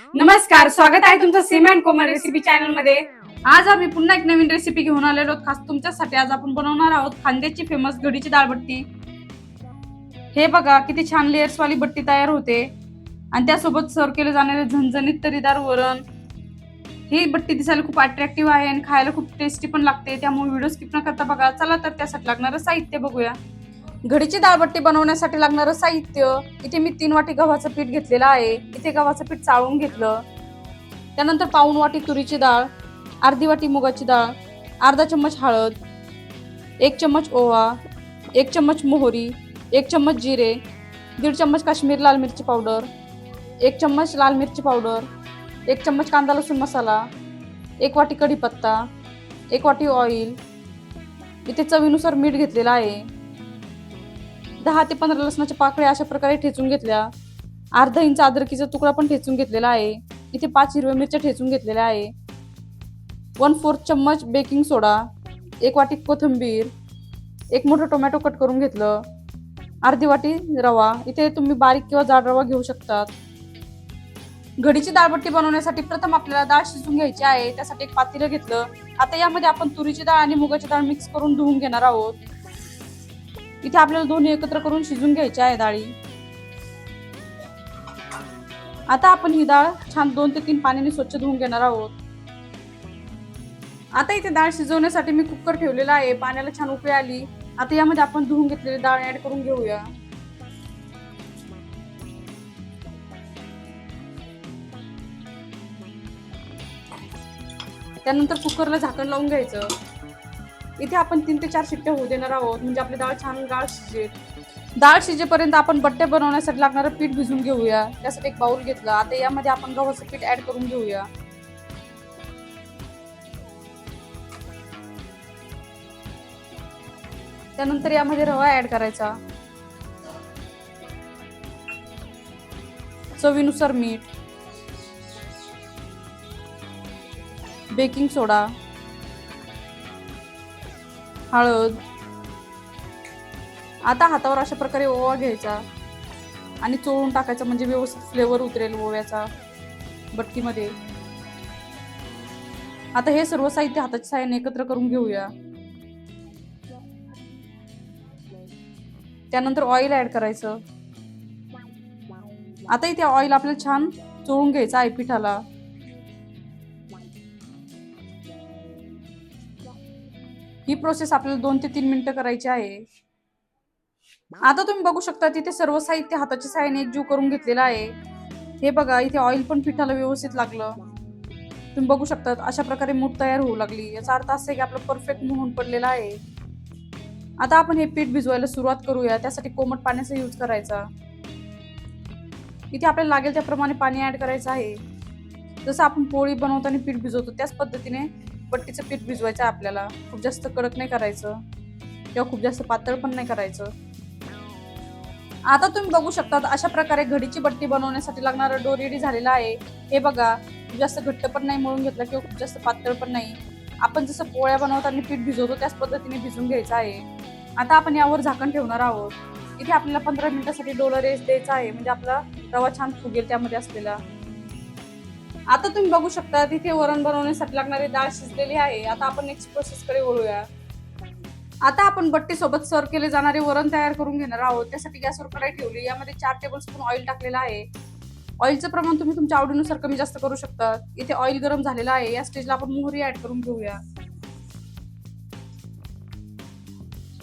नमस्कार स्वागत आहे तुमचं सीमा अँड कोमल रेसिपी चॅनलमध्ये. आज आम्ही पुन्हा एक नवीन रेसिपी घेऊन आलेलो आहोत. खास तुमच्यासाठी आज आपण बनवणार आहोत खांद्याची फेमस घडीची डाळबट्टी हे बघा किती छान लेयर्स वाली बट्टी तयार होते. आणि त्यासोबत सर्व केले जाणारे झणझणीत तरीदार वरण. ही बट्टी दिसायला खूप अट्रॅक्टिव्ह आहे आणि खायला खूप टेस्टी पण लागते. त्यामुळे व्हिडिओ स्किप न करता बघा. चला तर त्यासाठी लागणारं साहित्य बघूया. घडीची दाळबट्टी बनवण्यासाठी लागणारं साहित्य इथे मी तीन वाटी गव्हाचं पीठ घेतलेलं आहे. इथे गव्हाचं पीठ चाळून घेतलं. त्यानंतर पाऊन वाटी तुरीची डाळ अर्धी वाटी मुगाची डाळ अर्धा चम्मच हळद एक चम्मच ओवा एक चम्मच मोहरी एक चम्मच जिरे दीड चम्मच काश्मीर लाल मिरची पावडर एक चम्मच लाल मिरची पावडर एक चम्मच कांदा लसूण मसाला एक वाटी कढीपत्ता एक वाटी ऑइल. इथे चवीनुसार मीठ घेतलेलं आहे. दहा ते पंधरा लसणाच्या पाकळ्या अशा प्रकारे ठेचून घेतल्या. अर्धा इंच अद्रकीचा तुकडा पण ठेचून घेतलेला आहे. इथे पाच हिरव्या मिरच्या ठेचून घेतलेल्या आहे. वन फोर्थ चम्मच बेकिंग सोडा एक वाटी कोथिंबीर एक मोठं टोमॅटो कट करून घेतलं. अर्धी वाटी रवा इथे तुम्ही बारीक किंवा जाड रवा घेऊ शकतात. घडीची डाळबट्टी बनवण्यासाठी प्रथम आपल्याला डाळ शिजून घ्यायची आहे. त्यासाठी एक पातेलं घेतलं. आता यामध्ये आपण तुरीची डाळ आणि मुगाची डाळ मिक्स करून धुवून घेणार आहोत. इथे आपल्याला दोन्ही एकत्र करून शिजून घ्यायच्या आहे डाळी. आता आपण ही डाळ छान दोन ते तीन पाण्याने स्वच्छ धुवून घेणार आहोत. आता इथे डाळ शिजवण्यासाठी मी कुकर ठेवलेला आहे. पाण्याला छान उकळी आली. आता यामध्ये आपण धुवून घेतलेली डाळ ऍड करून घेऊया. त्यानंतर कुकरला झाकण लावून घ्यायचं. इथे आपण तीन ते चार शिट्ट्या होऊ देणार आहोत. म्हणजे आपली डाळ छान डाळ शिजेल. डाळ शिजेपर्यंत आपण बट्टे बनवण्यासाठी लागणारं पीठ भिजून घेऊया. त्यासाठी एक बाउल घेतला. आता यामध्ये आपण गव्हाचं पीठ ऍड करून घेऊया. त्यानंतर यामध्ये रवा ऍड करायचा. चवीनुसार मीठ. Baking soda. हळद. आता हातावर अशा प्रकारे ओवा घ्यायचा आणि चोळून टाकायचा म्हणजे व्यवस्थित फ्लेवर उतरेल ओव्याचा बट्टीमध्ये आता हे सर्व साहित्य हाताच्या साह्याने एकत्र करून घेऊया. त्यानंतर ऑइल ऍड करायचं. आता इथे ऑइल आपल्याला छान चोळून घ्यायचं आहे पिठाला. ही प्रोसेस आपल्याला दोन ते तीन मिनिटं करायची आहे. आता तुम्ही बघू शकता तिथे सर्व साहित्य हाताच्या साह्याने एकजीव करून घेतलेलं आहे. हे बघा इथे ऑइल पण पिठाला व्यवस्थित लागलं. तुम्ही बघू शकता अशा प्रकारे मूठ तयार होऊ लागली. याचा अर्थ असा आहे की आपलं परफेक्ट होऊन पडलेला आहे. आता आपण हे पीठ भिजवायला सुरुवात करूया. त्यासाठी कोमट पाण्याचा यूज करायचा. इथे आपल्याला लागेल त्याप्रमाणे पाणी ऍड करायचं आहे. जसं आपण पोळी बनवताना पीठ भिजवतो त्याच पद्धतीने पट्टीचं पीठ भिजवायचं आपल्याला. खूप जास्त कडक नाही करायचं. किंवा खूप जास्त पातळ पण नाही करायचं. आता तुम्ही बघू शकता अशा प्रकारे घडीची बट्टी बनवण्यासाठी लागणारा डो रेडी झालेला आहे. हे बघा खूप जास्त घट्ट पण नाही मळून घेतलं किंवा खूप जास्त पातळ पण नाही. आपण जसं पोळ्या बनवताना पीठ भिजवतो त्याच पद्धतीने भिजून घ्यायचं आहे. आता आपण यावर झाकण ठेवणार आहोत. इथे आपल्याला पंधरा मिनिटासाठी डोला रेस्ट द्यायचा आहे. म्हणजे आपला रवा छान फुगेल त्यामध्ये असलेला. आता तुम्ही बघू शकता तिथे वरण बनवण्यासाठी लागणारी डाळ शिजलेली आहे. आता आपण नेक्स्ट प्रोसेस कडे वळूया. आता आपण बट्टीसोबत सर्व केले जाणारे वरण तयार करून घेणार आहोत. त्यासाठी गॅसवर कढाई ठेवली. यामध्ये चार टेबल स्पून ऑइल टाकलेलं आहे. ऑइलचं प्रमाण तुम्ही तुमच्या आवडीनुसार कमी जास्त करू शकता. इथे ऑइल गरम झालेलं आहे. या स्टेजला आपण मोहरी ऍड करून घेऊया.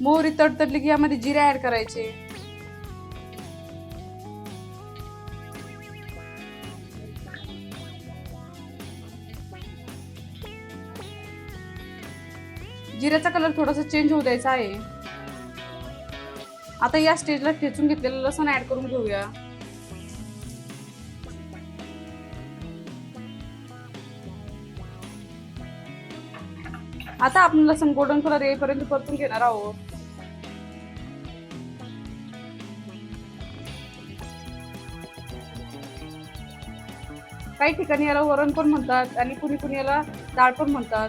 मोहरी तडतडली की यामध्ये जिरे ऍड करायचे. जिऱ्याचा कलर थोडासा चेंज होऊ द्यायचा आहे. आता या स्टेजला ठेचून घेतलेलं लसण ऍड करून घेऊया. आता आपण लसण गोल्डन कलर येईपर्यंत परतून घेणार आहोत. काही ठिकाणी याला वरण पण म्हणतात आणि कुणी कुणी याला डाळ पण म्हणतात.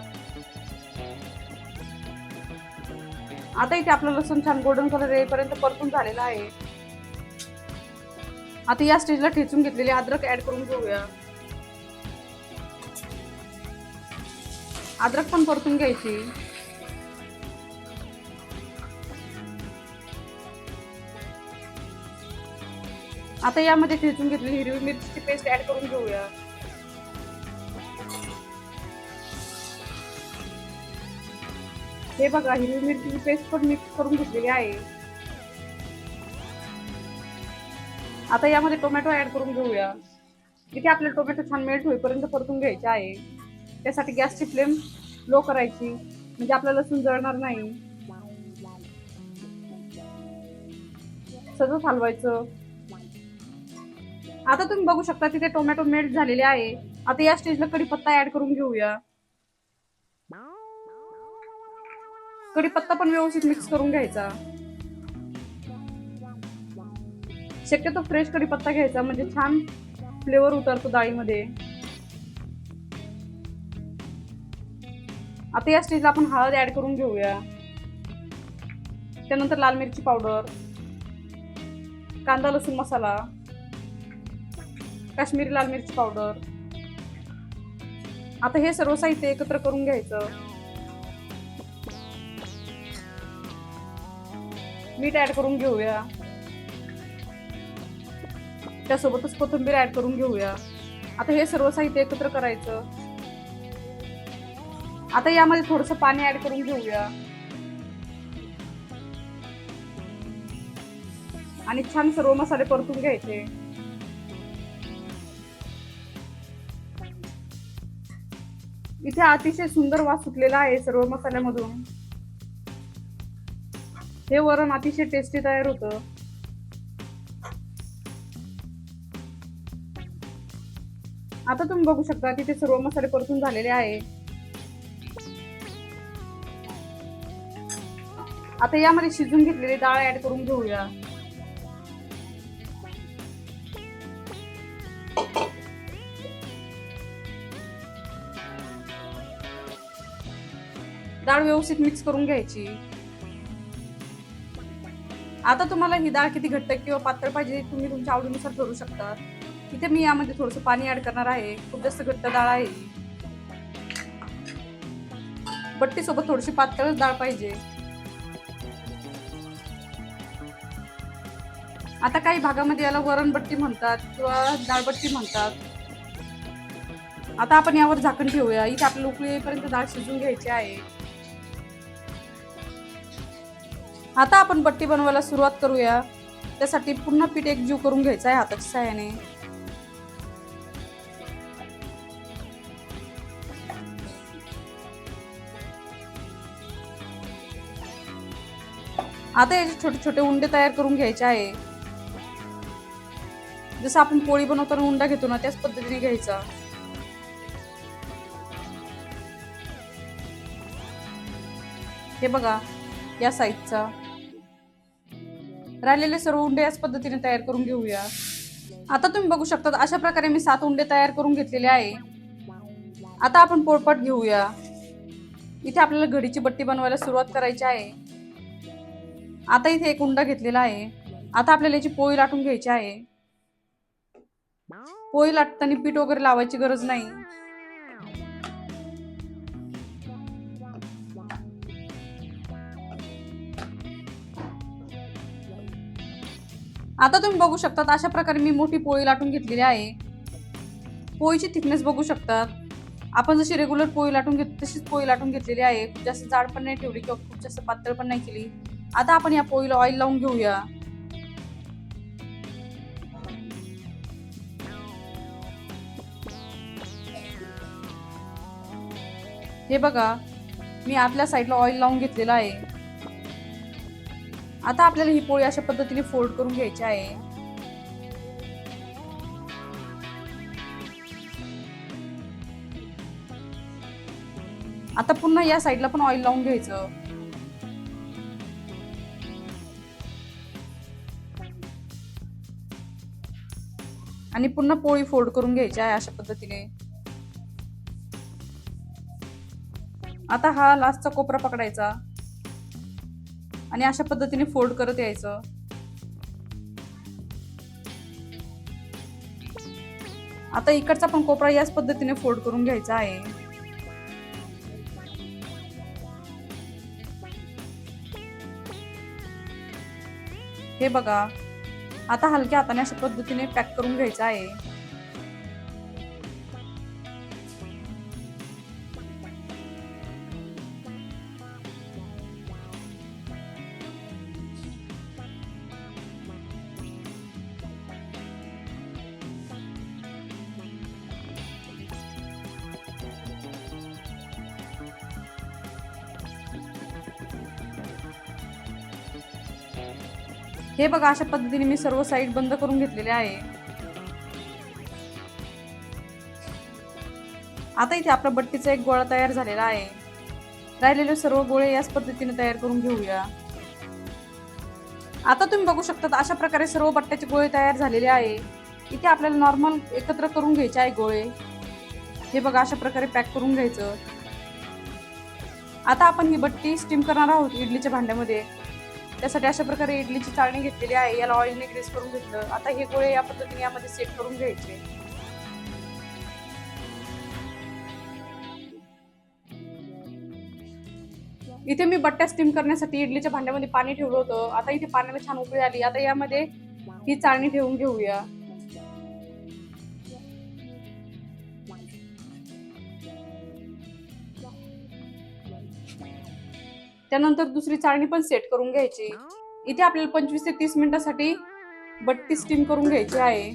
आता इथे आपलं लसूण छान गोल्डन कलर येईपर्यंत परतून झालेला आहे. आता या स्टेजला ठेचून घेतलेली अद्रक ऍड करून घेऊया. अद्रक पण परतून घ्यायची. आता यामध्ये ठेचून घेतलेली हिरवी मिरची पेस्ट ऍड करून घेऊया. हे बघा हिरवी मिरची पेस्ट पण मिक्स करून घेतलेली आहे. आता यामध्ये टोमॅटो ऍड करून घेऊया. इथे आपले टोमॅटो छान मेल्ट होईपर्यंत परतून घ्यायचे आहे. त्यासाठी गॅसची फ्लेम लो करायची. म्हणजे आपला लसूण जळणार नाही. सगळं हलवायचं. आता तुम्ही बघू शकता तिथे टोमॅटो मेल्ट झालेले आहे. आता या स्टेजला कढीपत्ता ऍड करून घेऊया. कढीपत्ता पण व्यवस्थित मिक्स करून घ्यायचा. शक्यतो फ्रेश कढीपत्ता घ्यायचा म्हणजे छान फ्लेवर उतरतो डाळीमध्ये. आता या स्टेजला आपण हळद ऍड करून घेऊया. त्यानंतर लाल मिरची पावडर कांदा लसूण मसाला काश्मीरी लाल मिरची पावडर आता हे सर्व साहित्य एकत्र करून घ्यायचं. मीठ ऍड करून घेऊया. त्यासोबतच कोथिंबीर ऍड करून घेऊया. आता हे सर्व साहित्य एकत्र करायचं. आता यामध्ये थोडस पाणी ऍड करून घेऊया. आणि छान सर्व मसाले परतून घ्यायचे. इथे अतिशय सुंदर वास सुटलेला आहे सर्व मसाल्यामधून. हे वरण अतिशय टेस्टी तयार होतं. आता तुम्ही बघू शकता तिथे सर्व मसाले परतून झालेले आहे. आता यामध्ये शिजून घेतलेली डाळ ऍड करून घेऊया. डाळ व्यवस्थित मिक्स करून घ्यायची. आता तुम्हाला ही डाळ किती घट्ट किंवा पातळ पाहिजे तुम्ही तुमच्या आवडीनुसार करू शकता. इथे मी यामध्ये थोडस पाणी ऍड करणार आहे. खूप जास्त घट्ट डाळ आहे बट्टी सोबत थोडीशी पातळच डाळ पाहिजे. आता काही भागामध्ये याला वरणबट्टी म्हणतात किंवा डाळबट्टी म्हणतात. आता आपण यावर झाकण ठेवूया. इथे आपल्याला उकळीपर्यंत डाळ शिजून घ्यायची आहे. आता आपण बट्टी बनवायला सुरुवात करूया. त्यासाठी पुन्हा पीठ एकजीव करून घ्यायचं आहे हाताच्या सहाय्याने आता याचे छोटे छोटे उंडे तयार करून घ्यायचे आहे. जसं आपण पोळी बनवताना उंडा घेतो ना त्याच पद्धतीने घ्यायचा. हे बघा. या साईजचा. राहिलेले सर्व उंडे याच पद्धतीने तयार करून घेऊया. आता तुम्ही बघू शकता अशा प्रकारे मी सात उंडे तयार करून घेतलेले आहे. आता आपण पोळपट घेऊया. इथे आपल्याला घडीची बट्टी बनवायला सुरुवात करायची आहे. आता इथे एक उंडा घेतलेला आहे. आता आपल्याला याची पोळी लाटून घ्यायची आहे. पोळी लाटताना पीठ वगैरे लावायची गरज नाही. आता तुम्ही बघू शकतात अशा प्रकारे मी मोठी पोळी लाटून घेतलेली आहे. पोळीची थिकनेस बघू शकतात. आपण जशी रेग्युलर पोळी लाटून घेतो तशीच पोळी लाटून घेतलेली आहे. खूप जास्त जाड पण नाही ठेवली किंवा खूप जास्त पातळ पण नाही केली. आता आपण या पोळीला ऑइल लावून घेऊया. हे बघा मी आतल्या साईडला ऑइल लावून घेतलेलं आहे. आता आपल्याला ही पोळी अशा पद्धतीने फोल्ड करून घ्यायची आहे. आता पुन्हा या साईडला पण ऑइल लावून घ्यायचं. आणि पुन्हा पोळी फोल्ड करून घ्यायची आहे अशा पद्धतीने. आता हा लास्टचा कोपरा पकडायचा. आणि अशा पद्धतीने फोल्ड करत यायचं. आता इकडचा पण कोपरा याच पद्धतीने फोल्ड करून घ्यायचा आहे. हे बघा. आता हलक्या हाताने अशा पद्धतीने पॅक करून घ्यायचं आहे. हे बघा अशा पद्धतीने मी सर्व साईड बंद करून घेतलेले आहे. आता इथे आपला बट्टीचा एक गोळा तयार झालेला आहे. राहिलेले सर्व गोळे याच पद्धतीने तयार करून घेऊया. आता तुम्ही बघू शकता अशा प्रकारे सर्व बट्ट्याचे गोळे तयार झालेले आहे. इथे आपल्याला नॉर्मल एकत्र करून घ्यायचे आहे गोळे. हे बघा अशा प्रकारे पॅक करून घ्यायचं. आता आपण ही बट्टी स्टीम करणार आहोत इडलीच्या भांड्यामध्ये. त्यासाठी अशा प्रकारे इडलीची चाळणी घेतलेली आहे. याला ऑइलने ग्रेस करून घेतलं. आता हे गोळे या पद्धतीने यामध्ये सेट करून घ्यायचे. इथे मी बट्ट्या स्टीम करण्यासाठी इडलीच्या भांड्यामध्ये पाणी ठेवलं होतं. आता इथे पाण्याला छान उकळी आली. आता यामध्ये ही चाळणी ठेवून घेऊया. त्यानंतर दुसरी चाळणी पण सेट करून घ्यायची. इथे आपल्याला पंचवीस ते तीस मिनिटासाठी बट्टी स्टीम करून घ्यायची आहे.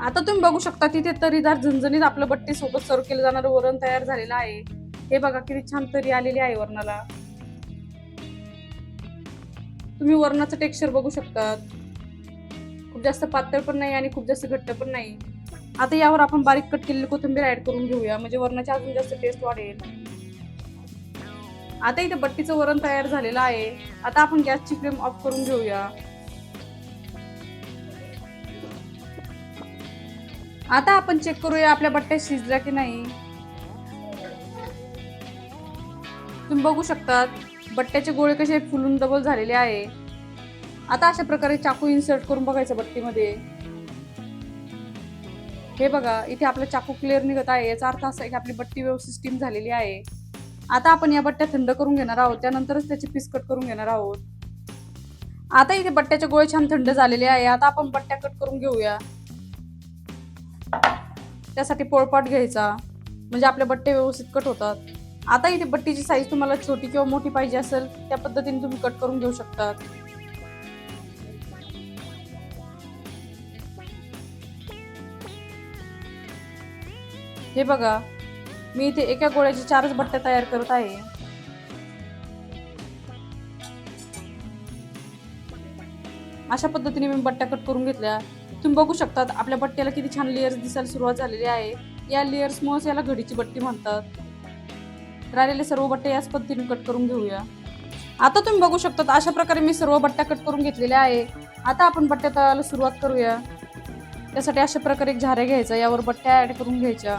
आता तुम्ही बघू शकता तिथे तरीदार झणझणीत आपलं बट्टी सोबत सर्व केलं जाणारं वरण तयार झालेलं आहे. हे बघा किती छान तरी आलेली आहे वरणाला. तुम्ही वरणाचं टेक्स्चर बघू शकतात. खूप जास्त पातळ पण नाही आणि खूप जास्त घट्ट पण नाही. आता यावर आपण बारीक कट केलेली कोथिंबीर ऍड करून घेऊया. म्हणजे वरणाची अजून जास्त टेस्ट वाढेल. आता इथे बट्टीचं वरण तयार झालेलं आहे. आता आपण गॅसची फ्लेम ऑफ करून घेऊया. आता आपण चेक करूया आपल्या बट्ट्या शिजल्या की नाही. तुम्ही बघू शकतात बट्ट्याचे गोळे कसे फुलून डबल झालेले आहे. आता अशा प्रकारे चाकू इन्सर्ट करून बघायचं बट्टीमध्ये. हे बघा इथे आपला चाकू क्लिअर निघत आहे. याचा अर्थ असा आहे की आपली बट्टी व्यवस्थित स्टीम झालेली आहे. आता आपण या बट्ट्या थंड करून घेणार आहोत. त्यानंतरच त्याची पीस कट करून घेणार आहोत. आता इथे बट्ट्याचे गोळे छान थंड झालेले आहे. आता आपण बट्ट्या कट करून घेऊया. त्यासाठी पोळपाट घ्यायचा. म्हणजे आपले बट्टे व्यवस्थित कट होतात. आता इथे बट्टीची साईज तुम्हाला छोटी किंवा मोठी पाहिजे असेल त्या पद्धतीने तुम्ही कट करून घेऊ शकतात. हे बघा मी इथे एका गोळ्याची चारच बट्ट्या तयार करत आहे. अशा पद्धतीने मी बट्ट्या कट करून घेतल्या. तुम्ही बघू शकतात आपल्या बट्ट्याला किती छान लेअर्स दिसायला सुरुवात झालेली आहे. या लेअर्समुळेच याला घडीची बट्टी म्हणतात. राहिलेले सर्व बट्टे याच पद्धतीने कट करून घेऊया. आता तुम्ही बघू शकतात अशा प्रकारे मी सर्व बट्ट्या कट करून घेतलेल्या आहे. आता आपण बट्ट्या तळायला सुरुवात करूया. त्यासाठी अशा प्रकारे एक झाऱ्या घ्यायचा यावर बट्ट्या ॲड करून घ्यायच्या.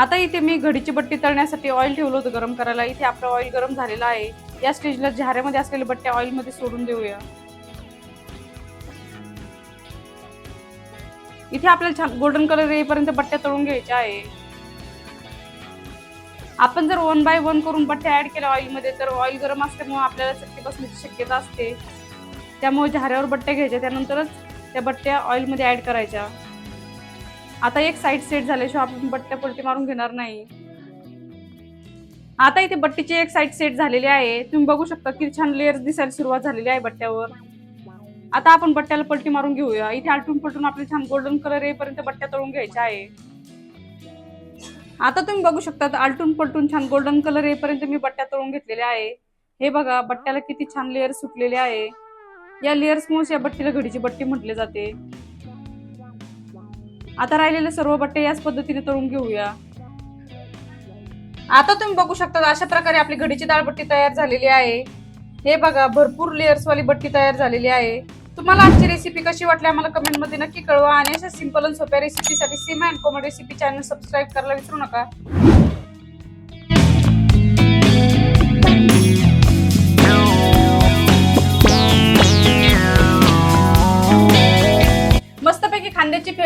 आता इथे मी घडीची बट्टी तळण्यासाठी ऑइल ठेवलं होतं गरम करायला. इथे आपलं ऑइल गरम झालेलं आहे. या स्टेजला झाऱ्यामध्ये असलेले बट्ट्या ऑइलमध्ये सोडून देऊया. इथे आपल्याला छान गोल्डन कलर येईपर्यंत बट्ट्या तळून घ्यायच्या आहे. आपण जर वन बाय वन करून बट्ट्या ऍड केल्या ऑइलमध्ये तर ऑइल गरम असल्यामुळे आपल्याला चटके बसण्याची शक्यता असते. त्यामुळे झाऱ्यावर बट्ट्या घ्यायच्या. त्यानंतरच त्या बट्ट्या ऑइलमध्ये ऍड करायच्या. आता एक साईड सेट झाल्याशिवाय आपण बट्ट्या पलटी मारून घेणार नाही. आता इथे बट्टीची एक साईड सेट झालेली आहे. तुम्ही बघू शकता किती छान लेअर दिसायला सुरुवात झालेली आहे बट्ट्यावर. आता आपण बट्ट्याला पलटी मारून घेऊया. इथे आलटून पलटून आपले छान गोल्डन कलर येईपर्यंत बट्ट्या तळून घ्यायच्या आहे. आता तुम्ही बघू शकता आलटून पलटून छान गोल्डन कलर येईपर्यंत मी बट्ट्या तळून घेतलेल्या आहे. हे बघा बट्ट्याला किती छान लेअर सुटलेले आहे. या लेअर्समुळेच या बट्टीला घडीची बट्टी म्हटले जाते. आता राहिलेले सर्व बट्टे याच पद्धतीने तळून घेऊया. आता तुम्ही बघू शकता अशा प्रकारे आपली घडीची डाळबट्टी तयार झालेली आहे. हे बघा भरपूर लेअर्सवाली बट्टी तयार झालेली आहे. तुम्हाला आजची रेसिपी कशी वाटली आम्हाला कमेंटमध्ये नक्की कळवा. आणि अशा सिंपल आणि सोप्या रेसिपीसाठी Seema and comedy recipe channel subscribe करायला विसरू नका.